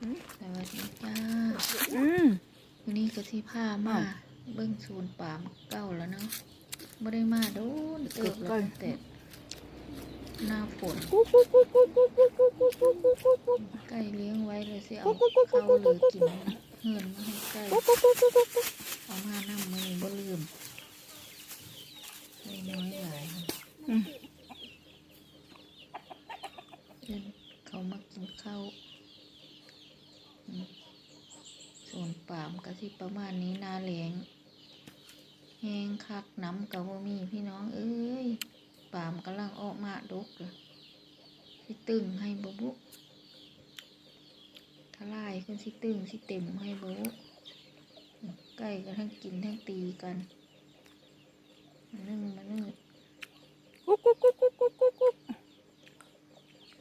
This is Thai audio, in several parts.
สวัสดีจ้าอืมวันนี้ก็ที่ผ้ามา เบิ้งซูนป่ามเก้าแล้วเนาะไม่ได้มาดูเกิดแล้วแต่หน้าฝนไก่เลี้ยงไว้เลยสิ เอาเข้าเลยกินเหินมาให้ไก่เอามาหน้ามือบ่ลืมไม่น้อยหลายเขามากินข้าว ส่วนป่ามก็สิประมาณนี้นาแหลงแห้งคักน้ำกับว่ามีพี่น้องเอ้ยป่ามกำลังออกมาดกเลยสิตึงให้บบุทลายขึ้นสิตึงสิเต็มให้บบุใกล้กันทั้งกินทั้งตีกันมานึ่งมานึ่งกุ๊กกุ๊กกุ๊กกุ๊กกุ๊กกุ๊กกุ๊ก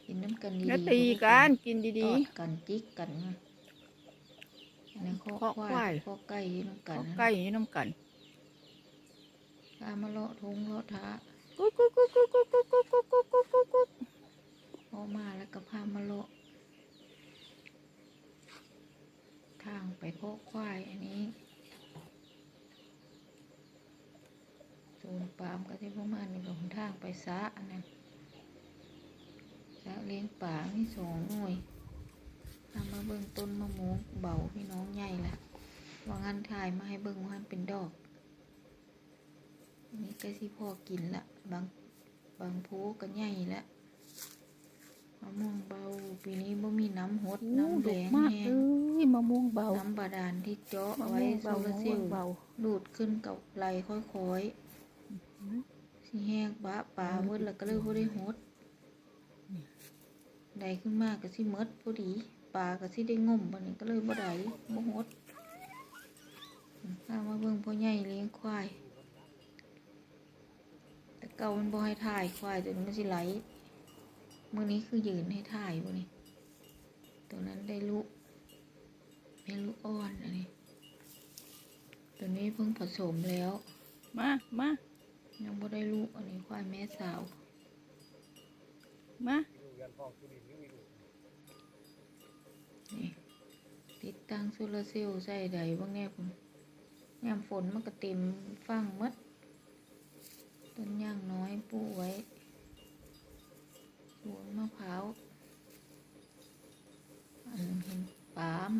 กินน้ำกันดีอย่าๆตีกันกินดีอดกันจิกกัน นะอันนี้ข้อข้อควาควายยข้อไก่อยู่น้ำๆกันเขานะใกล้นี่น้ำกันตามมาเลาะทงเลาะท้ากุ๊กกุ๊กกุ๊กกุ๊กกุ๊กกุ๊กกุ๊กกุ๊กกุ๊กกุ๊กกุ๊กออกมาแล้วก็พามาเลาะทางไปข้อควายอันนี้ศูนย์ปามก็ที่ประมาณนี้หลงทางไปซะอันนั้นซะเลี้ยงป่ามีสองหน่วยทำมาเบิ่งต้นมะม่วง เบาพี่น้องใหญ่ละว่างันถ่ายมาให้เบิ่งว่ามันเป็นดอกอันนี้ก็สิพอกินละบางบางภูก็ใหญ่ละมะม่วงเบาปีนี้บ่มีน้ำหดน้ำแดดกงมากแห้เลงยมะม่วงเบาน้ำบาดาลที่เจาะมะไว้ม่วงโซเบาลาร์เซลล์เบาดูดขึ้นกับไหลค่อยๆสิแห้งปะปลาเวิดแล้วก็เลยบ่ได้หดได้ขึ้นมาก็สิหมดพอดี ปลาก็สิได้งมบัดนี้ก็เลยบ่ได้บ่หดถ้ามาเบิ่งพ่อใหญ่เลี้ยงควาย แต่เก่ามันบ่ให้ถ่ายควายตัวนี้มันสิไหลมื้อนี้คือยืนให้ถ่ายบ่นี่ตัวนั้นได้ลูกได้ลูกอ่อนอันนี้ตัวนี้เพิ่งผสมแล้ว มามายังบ่ได้ลูกอันนี้ควายแม่สาว มา ติดตั้งโซลาร์เซลล์ใส่ใดบ้างแน่คุณยามฝนมันก็เต็มฟังหมดต้นย่างน้อยปูไว้สวนมะพร้าวอันเห็นปาม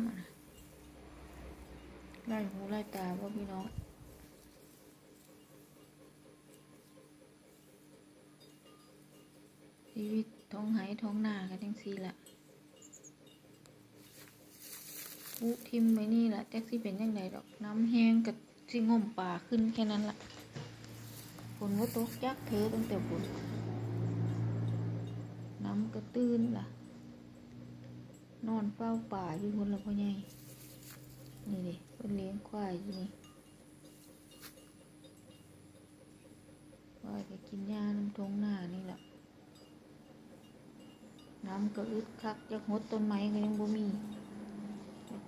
ไล่หูไล่ตาว่าพี่น้องชีวิตท้องไหท้องนากันจังซี่ละ ปุทิมไว้นี่แหละแจ็คซี่เป็นยังไงดอกน้ำแห้งกับสิงมป่าขึ้นแค่นั้นละฝนว่าตกยักเทตั้งแต่ฝนน้ำก็ตื้นล่ะ นอนเฝ้าป่าอยู่คนละพ่อใหญ่นี่ดิเป็นเลี้ยงควายอยู่นี่ควายก็กินหญ้าน้ำทงหน้านี่แหละน้ำก็อึดคักจากหดต้นไม้ก็ยังบ่มี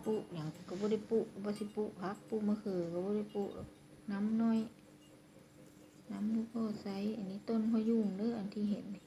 ปุอย่างก็บ่ได้ปุบ่สิปุพักปุมะเขือก็บ่ได้ปลูกหรอกน้ำน้อย น้ำบ่พอใสอันนี้ต้นพยุงเด้ออันที่เห็นนี่